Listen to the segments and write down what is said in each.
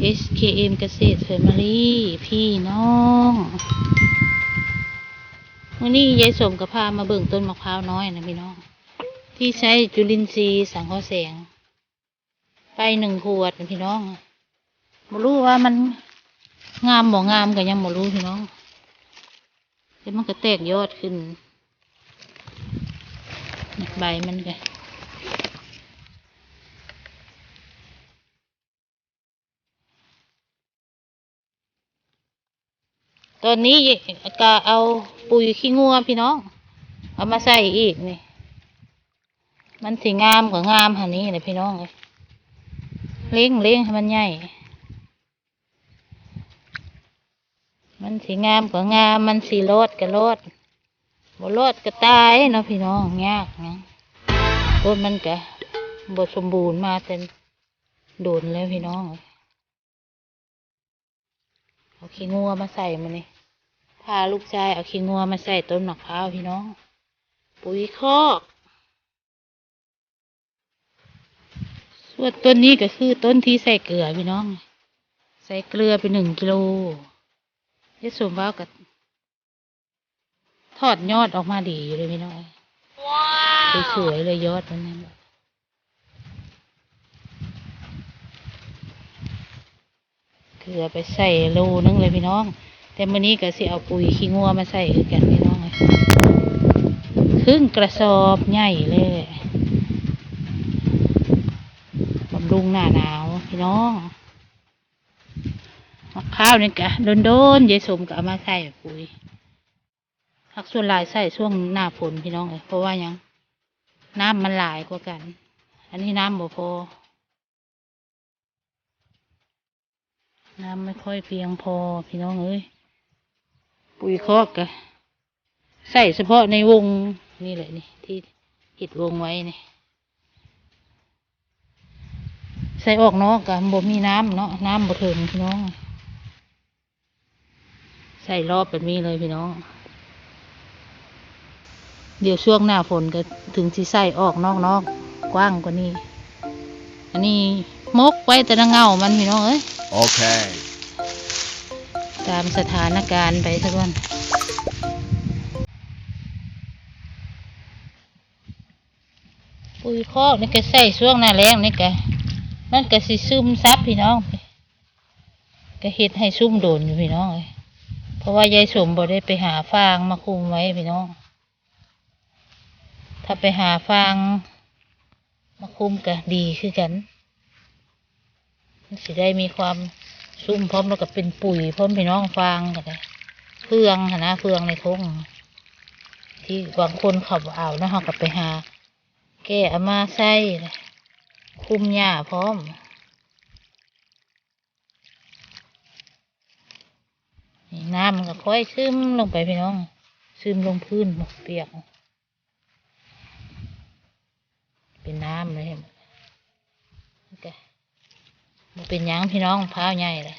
SKM เกษตรแฟมิลี่พี่น้องวันนี้ยายสมกับพามาเบิ่งต้นมะพร้าวน้อยนะพี่น้อง ที่ใช้จุลินทรีย์สังเคราะห์แสง ไปหนึ่งขวดนะพี่น้องบ่รู้ว่ามันงามบ่งามก็ยังบ่รู้พี่น้องเดี๋ยวมันก็แตกยอดขึ้นใบมันก็ ตอนนี้ก็เอาปุ๋ยขี้งัวพี่น้อง เอามาใส่อีกนี่ มันสีงามกว่างามหันนี้เลยพี่น้องเลยเล้งเล้งให้มันใหญ่ มันสีงามกว่างาม มันสีรอดก็รอดบ่รอดก็ตายเนาะพี่น้องยากนะต้นมันก็บสมบูรณ์มาแต่โดนแล้วพี่น้องเอาขี้งัวมาใส่มานี่ พาลูกชายเอาขี้งัวมาใส่ต้นมะพร้าวพี่น้อง ปุ๋ยคอก ส่วนต้นนี้ก็คือต้นที่ใส่เกลือพี่น้อง ใส่เกลือไปหนึ่งกิโลเยสมว่ากับทอดยอดออกมาดีอยู่เลยพี่น้องสวยๆเลยยอดมันนี่เกลือไปใส่โลนึงเลยพี่น้อง แต่มื้อนี้ก็สิเอาปุ๋ยขี้งัวมาใส่คือกันพี่น้องเลยครึ่งกระสอบใหญ่เลยบำรุงหน้าหนาวพี่น้องมะพร้าวนี่กะโดนๆยายสมก็เอามาใส่ปุ๋ยพักส่วนหลายใส่ช่วงหน้าฝนพี่น้องเลยเพราะว่ายังน้ำมันหลายกว่ากัน อันนี้น้ำบ่พอ น้ำไม่ค่อยเพียงพอพี่น้องเอ้ย ปุ๋ยคอกกะใส่เฉพาะในวงนี่แหละนี่ ที่หิดวงไว้นี่ใส่ออกนอกกะบ่มีน้ำเนาะน้ำบ่ถึงพี่น้อง ใส่รอบแบบนี้เลยพี่น้อง เดี๋ยวช่วงหน้าฝนก็ถึงที่ใส่ออกนอกนอกกว้างกว่านี้ อันนี้มกไว้แต่ละเงามันพี่น้องเอ้ย Okay. ตามสถานการณ์ไปสักวันปุ๋ยคอกนี่ก็ใส่ช่วงหน้าแรงนี่ก็มันก็สิซึมซับพี่น้องก็เฮ็ดให้ซุ่มโดนอยู่พี่น้องเลยเพราะว่ายายสมบ่ได้ไปหาฟางมาคุมไว้พี่น้อง ถ้าไปหาฟางมาคุมก็ดีคือกันมันสิได้มีความ ซุ่มพร้อมแล้วก็เป็นปุ๋ยพร้อมพี่น้องฟางก็ได้เฟืองนะเฟืองในทงที่บางคนขับเอานะเขาก็ไปหา แก้เอามาใส่คุมหญ้าพร้อมนี่น้ำมันก็ค่อยซึมลงไปพี่น้อง ซึมลงพื้นหมกเปียก เป็นน้ำเลยเห็นไหม บ่เป็นยังพี่น้องพร้าวใหญ่เลย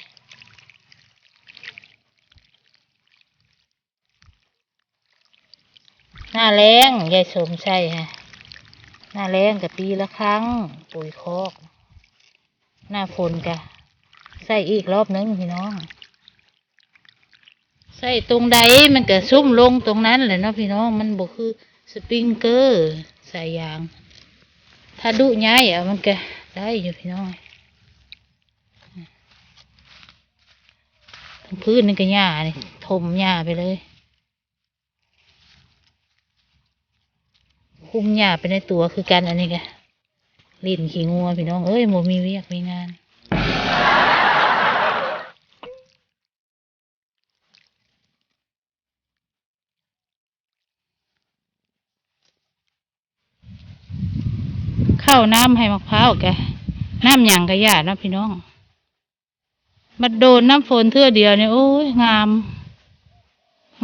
หน้าแรงยายสมใช่ฮะหน้าแรงกับปีละครั้งปุ๋ยคอก หน้าฝนกะใส่อีกรอบนึงพี่น้อง ใส่ตรงใดมันก็ซุ่มลงตรงนั้นแหละเนาะพี่น้องมันบ่คือสปริงเกอร์ใส่ยาง ถ้าดุย้ายอะมันก็ได้อยู่พี่น้อง ทั้ง พื้นนี่ก็หญ้านี่ถมหญ้าไปเลย คุ้มหญ้าไปในตัวคือกันอันนี้กะลิ้นขี้งัวพี่น้อง เอ้ยโมมีเวียกมีงานเข้าน้ำให้มะพร้าวแกน้ำหยังกระหญ้าเนาะพี่น้อง มาโดนน้ำฝนเทื่อเดียวเนี่ยโอ้ยงาม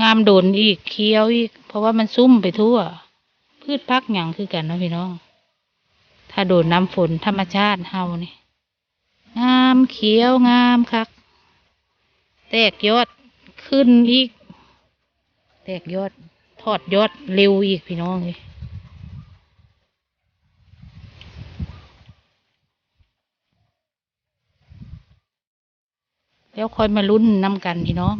งามโดนอีกเคี้ยวอีก เพราะว่ามันซุ่มไปทั่ว พืชพักหยังคือกันนะพี่น้อง ถ้าโดนน้ำฝนธรรมชาติเฮานี่งามเขียวงามคัก แตกยอดขึ้นอีก แตกยอด ทอดยอดเร็วอีกพี่น้องเลย แล้วค่อยมาลุ้นน้ำกันพี่น้อง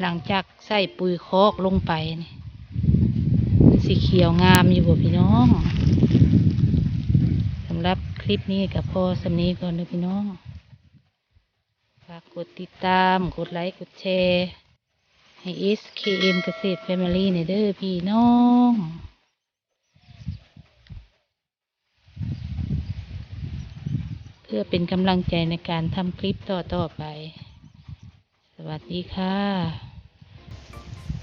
หลังจากใส่ปุ๋ยคอกลงไปนี่สีเขียวงามอยู่บ่พี่น้องสำหรับคลิปนี้กับพ่อสำนีก่อนเลยพี่น้องฝากกดติดตามกดไลค์กดแชร์ให้ SKM เกษตร Family ในอยเด้อพี่น้องเพื่อเป็นกำลังใจในการทำคลิปต่อ ๆ ไป วัสดีค่ะ